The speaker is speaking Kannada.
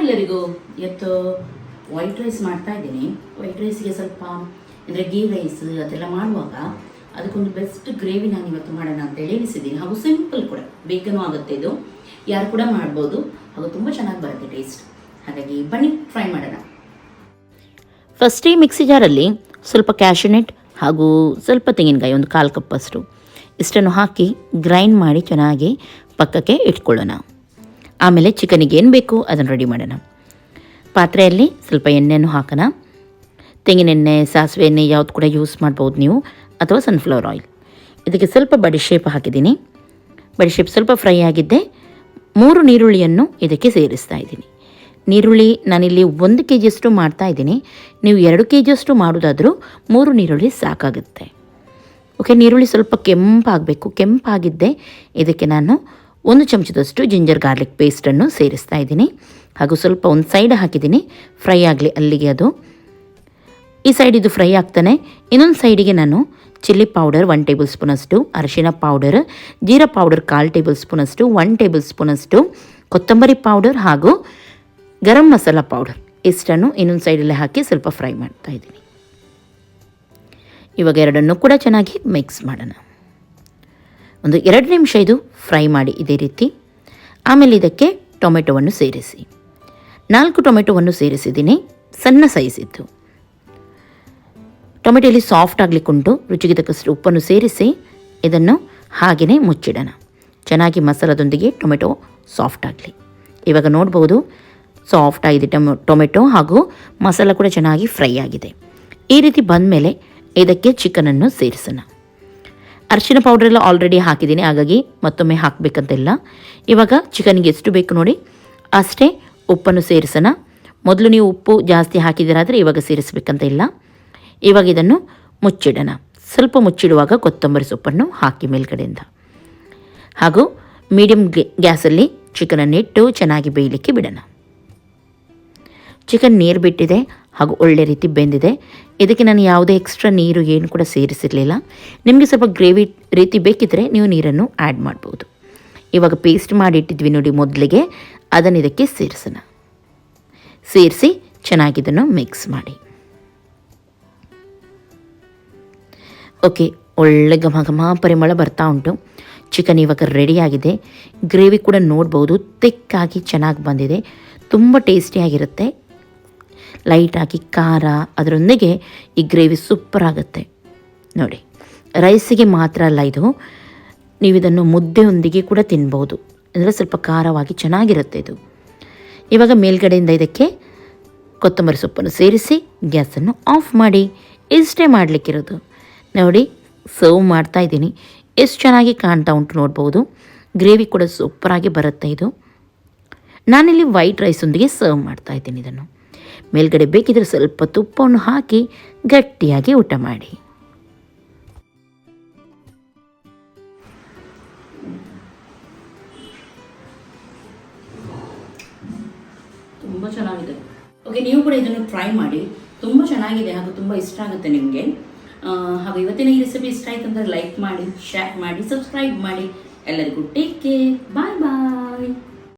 ಎಲ್ಲರಿಗೂ ಇವತ್ತು ವೈಟ್ ರೈಸ್ ಮಾಡ್ತಾ ಇದ್ದೀನಿ. ವೈಟ್ ರೈಸ್ಗೆ ಸ್ವಲ್ಪ, ಅಂದರೆ ಗೀ ರೈಸ್ ಅದೆಲ್ಲ ಮಾಡುವಾಗ ಅದಕ್ಕೊಂದು ಬೆಸ್ಟ್ ಗ್ರೇವಿ ನಾನು ಇವತ್ತು ಮಾಡೋಣ ಅಂತೇಳಿ ಎನಿಸಿದ್ದೀನಿ ಹಾಗೂ ಸಿಂಪಲ್ ಕೂಡ, ಬೇಗನೂ ಆಗುತ್ತೆ ಇದು. ಯಾರು ಕೂಡ ಮಾಡ್ಬೋದು. ಹಾಗೂ ತುಂಬ ಚೆನ್ನಾಗಿ ಬರುತ್ತೆ ಟೇಸ್ಟ್ ಹಾಗಾಗಿ ಬನ್ನಿ ಫ್ರೈ ಮಾಡೋಣ. ಫಸ್ಟ್ ಮಿಕ್ಸಿ ಜಾರಲ್ಲಿ ಸ್ವಲ್ಪ ಕ್ಯಾಶುನೆಟ್ ಹಾಗೂ ಸ್ವಲ್ಪ ತೆಂಗಿನಕಾಯಿ, ಒಂದು ಕಾಲು ಕಪ್ಪಷ್ಟು ಇಷ್ಟನ್ನು ಹಾಕಿ ಗ್ರೈಂಡ್ ಮಾಡಿ ಚೆನ್ನಾಗಿ ಪಕ್ಕಕ್ಕೆ ಇಟ್ಕೊಳ್ಳೋಣ. ಆಮೇಲೆ ಚಿಕನಿಗೆ ಏನು ಬೇಕು ಅದನ್ನು ರೆಡಿ ಮಾಡೋಣ. ಪಾತ್ರೆಯಲ್ಲಿ ಸ್ವಲ್ಪ ಎಣ್ಣೆಯನ್ನು ಹಾಕೋಣ. ತೆಂಗಿನೆಣ್ಣೆ, ಸಾಸಿವೆ ಎಣ್ಣೆ ಯಾವುದು ಕೂಡ ಯೂಸ್ ಮಾಡ್ಬೋದು ನೀವು. ಅಥವಾ ಸನ್ಫ್ಲವರ್ ಆಯಿಲ್ ಇದಕ್ಕೆ ಸ್ವಲ್ಪ ಬಡಿಶೇಪ್ ಹಾಕಿದ್ದೀನಿ. ಬಡಿಶೇಪ್ ಸ್ವಲ್ಪ ಫ್ರೈ ಆಗಿದ್ದೆ. ಮೂರು ನೀರುಳ್ಳಿಯನ್ನು ಇದಕ್ಕೆ ಸೇರಿಸ್ತಾ ಇದ್ದೀನಿ. ನೀರುಳ್ಳಿ ನಾನಿಲ್ಲಿ ಒಂದು ಕೆ ಜಿಯಷ್ಟು ಮಾಡ್ತಾ ಇದ್ದೀನಿ. ನೀವು ಎರಡು ಕೆ ಜಿಯಷ್ಟು ಮಾಡೋದಾದರೂ ಮೂರು ನೀರುಳ್ಳಿ ಸಾಕಾಗುತ್ತೆ. ಓಕೆ ನೀರುಳ್ಳಿ ಸ್ವಲ್ಪ ಕೆಂಪಾಗಬೇಕು. ಕೆಂಪಾಗಿದ್ದೆ. ಇದಕ್ಕೆ ನಾನು ಒಂದು ಚಮಚದಷ್ಟು ಜಿಂಜರ್ ಗಾರ್ಲಿಕ್ ಪೇಸ್ಟನ್ನು ಸೇರಿಸ್ತಾ ಇದ್ದೀನಿ. ಹಾಗೂ ಸ್ವಲ್ಪ ಒಂದು ಸೈಡ್ ಹಾಕಿದ್ದೀನಿ. ಫ್ರೈ ಆಗಲಿ, ಅಲ್ಲಿಗೆ ಅದು. ಈ ಸೈಡ್ ಇದು ಫ್ರೈ ಆಗ್ತಾನೆ. ಇನ್ನೊಂದು ಸೈಡಿಗೆ ನಾನು ಚಿಲ್ಲಿ ಪೌಡರ್ ಒನ್ ಟೇಬಲ್ ಸ್ಪೂನಷ್ಟು ಅರಿಶಿನ ಪೌಡರ್ ಜೀರಾ ಪೌಡರ್ ಕಾಲು ಟೇಬಲ್ ಸ್ಪೂನಷ್ಟು ಒನ್ ಟೇಬಲ್ ಸ್ಪೂನಷ್ಟು ಕೊತ್ತಂಬರಿ ಪೌಡರ್ ಹಾಗೂ ಗರಂ ಮಸಾಲ ಪೌಡರ್ ಇಷ್ಟನ್ನು ಇನ್ನೊಂದು ಸೈಡಲ್ಲೇ ಹಾಕಿ ಸ್ವಲ್ಪ ಫ್ರೈ ಮಾಡ್ತಾ ಇದ್ದೀನಿ. ಇವಾಗ ಎರಡನ್ನು ಕೂಡ ಚೆನ್ನಾಗಿ ಮಿಕ್ಸ್ ಮಾಡೋಣ. ಒಂದು ಎರಡು ನಿಮಿಷ ಇದು ಫ್ರೈ ಮಾಡಿ ಇದೇ ರೀತಿ. ಆಮೇಲೆ ಇದಕ್ಕೆ ಟೊಮೆಟೊವನ್ನು ಸೇರಿಸಿ. ನಾಲ್ಕು ಟೊಮೆಟೊವನ್ನು ಸೇರಿಸಿದ್ದೀನಿ. ಸಣ್ಣ ಸೈಜ್ ಇತ್ತು ಟೊಮೆಟೊಲಿ ಸಾಫ್ಟ್ ಆಗಲಿಕ್ಕುಂಟು. ರುಚಿಗೆ ತಕ್ಕಷ್ಟು ಉಪ್ಪನ್ನು ಸೇರಿಸಿ ಇದನ್ನು ಹಾಗೆಯೇ ಮುಚ್ಚಿಡೋಣ. ಚೆನ್ನಾಗಿ ಮಸಾಲದೊಂದಿಗೆ ಟೊಮೆಟೊ ಸಾಫ್ಟ್ ಆಗಲಿ. ಇವಾಗ ನೋಡ್ಬೋದು ಸಾಫ್ಟ್ ಆಗಿದೆ ಟೊಮೊ, ಟೊಮೆಟೊ ಹಾಗೂ ಮಸಾಲ ಕೂಡ ಚೆನ್ನಾಗಿ ಫ್ರೈ ಆಗಿದೆ. ಈ ರೀತಿ ಬಂದಮೇಲೆ ಇದಕ್ಕೆ ಚಿಕನನ್ನು ಸೇರಿಸೋಣ. ಅರಿಶಿನ ಪೌಡರ್ ಎಲ್ಲ ಆಲ್ರೆಡಿ ಹಾಕಿದ್ದೀನಿ. ಹಾಗಾಗಿ ಮತ್ತೊಮ್ಮೆ ಹಾಕಬೇಕಂತಿಲ್ಲ. ಇವಾಗ ಚಿಕನ್ಗೆ ಎಷ್ಟು ಬೇಕು ನೋಡಿ. ಅಷ್ಟೇ ಉಪ್ಪನ್ನು ಸೇರಿಸೋಣ. ಮೊದಲು ನೀವು ಉಪ್ಪು ಜಾಸ್ತಿ ಹಾಕಿದ್ದೀರಾದರೆ ಇವಾಗ ಸೇರಿಸಬೇಕಂತ ಇಲ್ಲ ಇವಾಗ ಇದನ್ನು ಮುಚ್ಚಿಡೋಣ. ಸ್ವಲ್ಪ ಮುಚ್ಚಿಡುವಾಗ ಕೊತ್ತಂಬರಿ ಸೊಪ್ಪನ್ನು ಹಾಕಿ ಮೇಲ್ಗಡೆಯಿಂದ. ಹಾಗೂ ಮೀಡಿಯಮ್ ಗ್ಯಾಸಲ್ಲಿ ಚಿಕನನ್ನು ಇಟ್ಟು ಚೆನ್ನಾಗಿ ಬೇಯಲಿಕ್ಕೆ ಬಿಡೋಣ. ಚಿಕನ್ ನೀರು ಬಿಟ್ಟಿದೆ. ಹಾಗೂ ಒಳ್ಳೆ ರೀತಿ ಬೆಂದಿದೆ. ಇದಕ್ಕೆ ನಾನು ಯಾವುದೇ ಎಕ್ಸ್ಟ್ರಾ ನೀರು, ಏನು ಕೂಡ ಸೇರಿಸಿರಲಿಲ್ಲ. ನಿಮಗೆ ಸ್ವಲ್ಪ ಗ್ರೇವಿ ರೀತಿ ಬೇಕಿದ್ದರೆ ನೀವು ನೀರನ್ನು ಆ್ಯಡ್ ಮಾಡ್ಬೋದು. ಇವಾಗ ಪೇಸ್ಟ್ ಮಾಡಿ ಇಟ್ಟಿದ್ವಿ ನೋಡಿ ಮೊದಲಿಗೆ. ಅದನ್ನು ಇದಕ್ಕೆ ಸೇರಿಸೋಣ. ಸೇರಿಸಿ ಚೆನ್ನಾಗಿದನ್ನು ಮಿಕ್ಸ್ ಮಾಡಿ. ಓಕೆ ಒಳ್ಳೆ ಘಮ ಘಮ ಪರಿಮಳ ಬರ್ತಾ ಉಂಟು. ಚಿಕನ್ ಇವಾಗ ರೆಡಿಯಾಗಿದೆ ಗ್ರೇವಿ ಕೂಡ ನೋಡ್ಬೋದು. ತಿಕ್ಕಾಗಿ ಚೆನ್ನಾಗಿ ಬಂದಿದೆ. ತುಂಬ ಟೇಸ್ಟಿಯಾಗಿರುತ್ತೆ ಲೈಟಾಗಿ ಖಾರ, ಅದರೊಂದಿಗೆ ಈ ಗ್ರೇವಿ ಸೂಪರ್ ಆಗುತ್ತೆ. ನೋಡಿ ರೈಸಿಗೆ ಮಾತ್ರ ಅಲ್ಲ ಇದು ನೀವು ಇದನ್ನು ಮುದ್ದೆಯೊಂದಿಗೆ ಕೂಡ ತಿನ್ಬೋದು. ಅಂದರೆ ಸ್ವಲ್ಪ ಖಾರವಾಗಿ ಚೆನ್ನಾಗಿರುತ್ತೆ ಇದು. ಇವಾಗ ಮೇಲ್ಗಡೆಯಿಂದ ಇದಕ್ಕೆ ಕೊತ್ತಂಬರಿ ಸೊಪ್ಪನ್ನು ಸೇರಿಸಿ, ಗ್ಯಾಸನ್ನು ಆಫ್ ಮಾಡಿ. ಇಷ್ಟೇ ಮಾಡಲಿಕ್ಕಿರೋದು. ನೋಡಿ ಸರ್ವ್ ಮಾಡ್ತಾ ಇದ್ದೀನಿ. ಎಷ್ಟು ಚೆನ್ನಾಗಿ ಕಾಣ್ತಾ ಉಂಟು ನೋಡ್ಬೋದು. ಗ್ರೇವಿ ಕೂಡ ಸೂಪರಾಗಿ ಬರುತ್ತೆ ಇದು. ನಾನಿಲ್ಲಿ ವೈಟ್ ರೈಸೊಂದಿಗೆ ಸರ್ವ್ ಮಾಡ್ತಾ ಇದ್ದೀನಿ ಇದನ್ನು. ಮೇಲ್ಗಡೆ ಬೇಕಿದ್ರೆ ಸ್ವಲ್ಪ ತುಪ್ಪವನ್ನು ಹಾಕಿ ಗಟ್ಟಿಯಾಗಿ ಊಟ ಮಾಡಿ. ತುಂಬಾ ಚೆನ್ನಾಗಿದೆ. ಓಕೆ ನೀವು ಕೂಡ ಇದನ್ನು ಟ್ರೈ ಮಾಡಿ. ತುಂಬಾ ಚೆನ್ನಾಗಿದೆ, ಹಾಗೂ ತುಂಬಾ ಇಷ್ಟ ಆಗುತ್ತೆ ನಿಮಗೆ. ಹಾಗೂ ಇವತ್ತಿನ ಈ ರೆಸಿಪಿ ಇಷ್ಟ ಆಯ್ತು ಅಂದರೆ ಲೈಕ್ ಮಾಡಿ ಶೇರ್ ಮಾಡಿ ಸಬ್ಸ್ಕ್ರೈಬ್ ಮಾಡಿ. ಎಲ್ಲರಿಗೂ ಟೇಕ್ ಕೇರ್ ಬಾಯ್ ಬಾಯ್